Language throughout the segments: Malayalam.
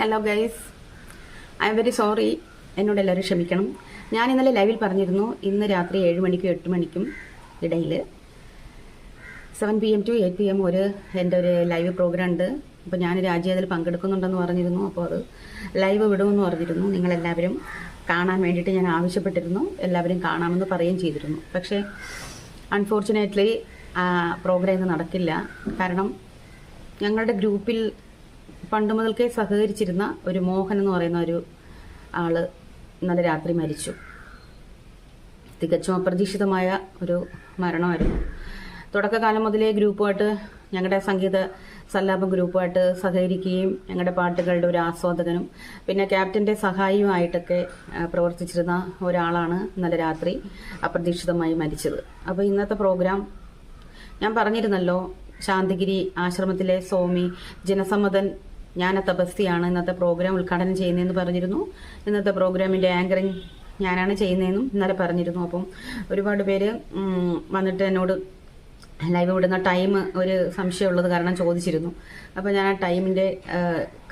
Hello guys I am very sorry എന്നോട് എല്ലാവരും ക്ഷമിക്കണം. ഞാൻ ഇന്നലെ ലൈവിൽ പറഞ്ഞിരുന്നു ഇന്ന് രാത്രി ഏഴ് മണിക്കും എട്ട് മണിക്കും ഇടയിൽ seven P M to eight P M ഒരു എന്റെ ഒരു ലൈവ് പ്രോഗ്രാം ഉണ്ട്. അപ്പോൾ ഞാൻ രാജ്യം അതിൽ പങ്കെടുക്കുന്നുണ്ടെന്ന് പറഞ്ഞിരുന്നു. അപ്പോൾ അത് ലൈവ് വിടുമെന്ന് പറഞ്ഞിരുന്നു. നിങ്ങളെല്ലാവരും കാണാൻ വേണ്ടിയിട്ട് ഞാൻ ആവശ്യപ്പെട്ടിരുന്നു. എല്ലാവരും കാണാമെന്ന് പറയുകയും ചെയ്തിരുന്നു. പക്ഷേ അൺഫോർച്ചുനേറ്റ്ലി പ്രോഗ്രാം ഇന്ന് നടക്കില്ല. കാരണം ഞങ്ങളുടെ ഗ്രൂപ്പിൽ പണ്ട് മുതൽക്കേ സഹകരിച്ചിരുന്ന ഒരു മോഹൻ എന്ന് പറയുന്ന ഒരു ആൾ ഇന്നലെ രാത്രി മരിച്ചു. തികച്ചും അപ്രതീക്ഷിതമായ ഒരു മരണമായിരുന്നു. തുടക്കകാലം മുതലേ ഗ്രൂപ്പുമായിട്ട് ഞങ്ങളുടെ സംഗീത സല്ലാപം ഗ്രൂപ്പുമായിട്ട് സഹകരിക്കുകയും ഞങ്ങളുടെ പാട്ടുകളുടെ ഒരു ആസ്വാദകനും പിന്നെ ക്യാപ്റ്റന്റെ സഹായിയുമായിട്ടൊക്കെ പ്രവർത്തിച്ചിരുന്ന ഒരാളാണ് ഇന്നലെ രാത്രി അപ്രതീക്ഷിതമായി മരിച്ചത്. അപ്പോൾ ഇന്നത്തെ പ്രോഗ്രാം ഞാൻ പറഞ്ഞിരുന്നല്ലോ ശാന്തിഗിരി ആശ്രമത്തിലെ സ്വാമി ജനസമ്മതൻ ജ്ഞാന തപസ്തിയാണ് ഇന്നത്തെ പ്രോഗ്രാം ഉദ്ഘാടനം ചെയ്യുന്നതെന്ന് പറഞ്ഞിരുന്നു. ഇന്നത്തെ പ്രോഗ്രാമിന്റെ ആങ്കറിങ് ഞാനാണ് ചെയ്യുന്നതെന്നും ഇന്നലെ പറഞ്ഞിരുന്നു. അപ്പം ഒരുപാട് പേര് വന്നിട്ട് എന്നോട് ലൈവ് വിടുന്ന ടൈം ഒരു സംശയമുള്ളത് കാരണം ചോദിച്ചിരുന്നു. അപ്പോൾ ഞാൻ ആ ടൈമിന്റെ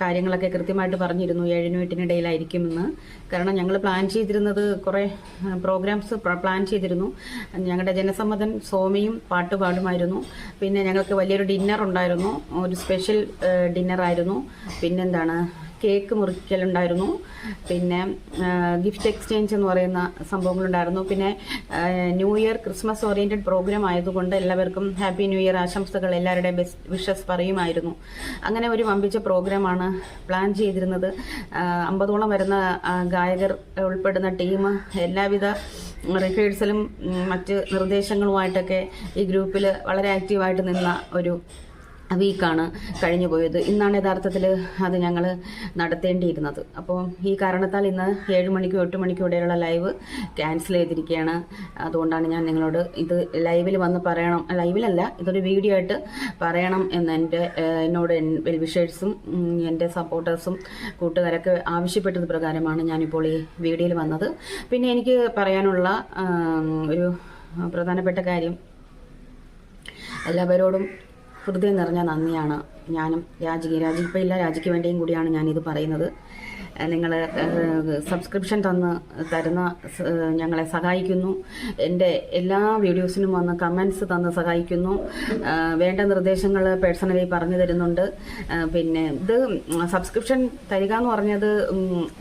കാര്യങ്ങളൊക്കെ കൃത്യമായിട്ട് പറഞ്ഞിരുന്നു. ഏഴിനും എട്ടിനിടയിലായിരിക്കുമെന്ന് കാരണം ഞങ്ങൾ പ്ലാൻ ചെയ്തിരുന്നത് കുറേ പ്രോഗ്രാംസ് പ്ലാൻ ചെയ്തിരുന്നു. ഞങ്ങളുടെ ജനസമ്മതൻ സോമിയും പാട്ട് പാടുമായിരുന്നു. പിന്നെ ഞങ്ങൾക്ക് വലിയൊരു ഡിന്നർ ഉണ്ടായിരുന്നു. ഒരു സ്പെഷ്യൽ ഡിന്നറായിരുന്നു. പിന്നെന്താണ് കേക്ക് മുറിക്കലുണ്ടായിരുന്നു. പിന്നെ ഗിഫ്റ്റ് എക്സ്ചേഞ്ച് എന്ന് പറയുന്ന സംഭവങ്ങളുണ്ടായിരുന്നു. പിന്നെ new year Christmas oriented programme ആയതുകൊണ്ട് എല്ലാവർക്കും ഹാപ്പി ന്യൂ ഇയർ ആശംസകൾ എല്ലാവരുടെ ബെസ്റ്റ് വിഷസ് പറയുമായിരുന്നു. അങ്ങനെ ഒരു വമ്പിച്ച പ്രോഗ്രാമാണ് പ്ലാൻ ചെയ്തിരുന്നത്. അമ്പതോളം വരുന്ന ഗായകർ ഉൾപ്പെടുന്ന ടീം എല്ലാവിധ റിഹേഴ്സലും മറ്റ് നിർദ്ദേശങ്ങളുമായിട്ടൊക്കെ ഈ ഗ്രൂപ്പിൽ വളരെ ആക്റ്റീവായിട്ട് നിന്ന ഒരു വീക്കാണ് കഴിഞ്ഞു പോയത്. ഇന്നാണ് യഥാർത്ഥത്തിൽ അത് ഞങ്ങൾ നടത്തേണ്ടിയിരുന്നത്. അപ്പോൾ ഈ കാരണത്താൽ ഇന്ന് ഏഴ് മണിക്കും എട്ട് മണിക്കും ഇടയിലുള്ള ലൈവ് ക്യാൻസൽ ചെയ്തിരിക്കുകയാണ്. അതുകൊണ്ടാണ് ഞാൻ നിങ്ങളോട് ഇത് ലൈവിൽ വന്ന് പറയണം. ലൈവിലല്ല ഇതൊരു വീഡിയോ ആയിട്ട് പറയണം എന്ന് എന്റെ എന്നോട് വെൽവിഷേഴ്സും എന്റെ സപ്പോർട്ടേഴ്സും കൂട്ടുകാരൊക്കെ ആവശ്യപ്പെട്ടത് പ്രകാരമാണ് ഞാനിപ്പോൾ ഈ വീഡിയോയിൽ വന്നത്. പിന്നെ എനിക്ക് പറയാനുള്ള ഒരു പ്രധാനപ്പെട്ട കാര്യം. എല്ലാവരോടും ഹൃദയം നിറഞ്ഞ നന്ദിയാണ് ഞാനും രാജിക്ക് രാജിക്ക് ഇല്ല രാജിക്ക് വേണ്ടിയും കൂടിയാണ് ഞാനിത് പറയുന്നത്. നിങ്ങൾ സബ്സ്ക്രിപ്ഷൻ തന്ന് തരുന്ന ഞങ്ങളെ സഹായിക്കുന്നു. എന്റെ എല്ലാ വീഡിയോസിനും വന്ന് കമൻസ് തന്ന് സഹായിക്കുന്നു. വേണ്ട നിർദ്ദേശങ്ങൾ പേഴ്സണലി പറഞ്ഞു തരുന്നുണ്ട്. പിന്നെ ഇത് സബ്സ്ക്രിപ്ഷൻ തരിക എന്ന് പറഞ്ഞത്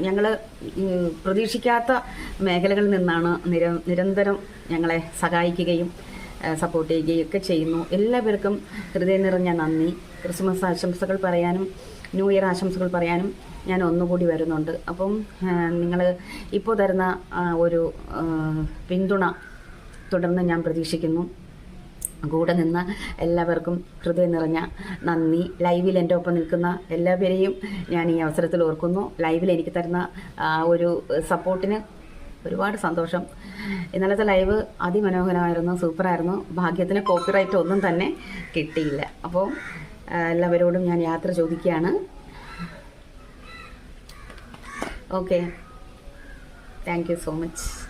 ഞങ്ങൾ പ്രതീക്ഷിക്കാത്ത മേഖലകളിൽ നിന്നാണ് നിര നിരന്തരം ഞങ്ങളെ സഹായിക്കുകയും സപ്പോർട്ട് ചെയ്യുകയൊക്കെ ചെയ്യുന്നു. എല്ലാവർക്കും ഹൃദയം നിറഞ്ഞ നന്ദി. ക്രിസ്മസ് ആശംസകൾ പറയാനും ന്യൂ ഇയർ ആശംസകൾ പറയാനും ഞാൻ ഒന്നുകൂടി വരുന്നുണ്ട്. അപ്പം നിങ്ങൾ ഇപ്പോൾ തരുന്ന ഒരു പിന്തുണ തുടർന്ന് ഞാൻ പ്രതീക്ഷിക്കുന്നു. കൂടെ നിന്ന എല്ലാവർക്കും ഹൃദയം നിറഞ്ഞ നന്ദി. ലൈവിൽ എന്റെ ഒപ്പം നിൽക്കുന്ന എല്ലാവരെയും ഞാൻ ഈ അവസരത്തിൽ ഓർക്കുന്നു. ലൈവിൽ എനിക്ക് തരുന്ന ഒരു സപ്പോർട്ടിന് ഒരുപാട് സന്തോഷം. ഇന്നലത്തെ ലൈവ് അതിമനോഹരമായിരുന്നു സൂപ്പറായിരുന്നു. ഭാഗ്യത്തിന് കോപ്പിറൈറ്റ് ഒന്നും തന്നെ കിട്ടിയില്ല. അപ്പോൾ എല്ലാവരോടും ഞാൻ യാത്ര ചോദിക്കുകയാണ്. ഓക്കെ. Thank so much.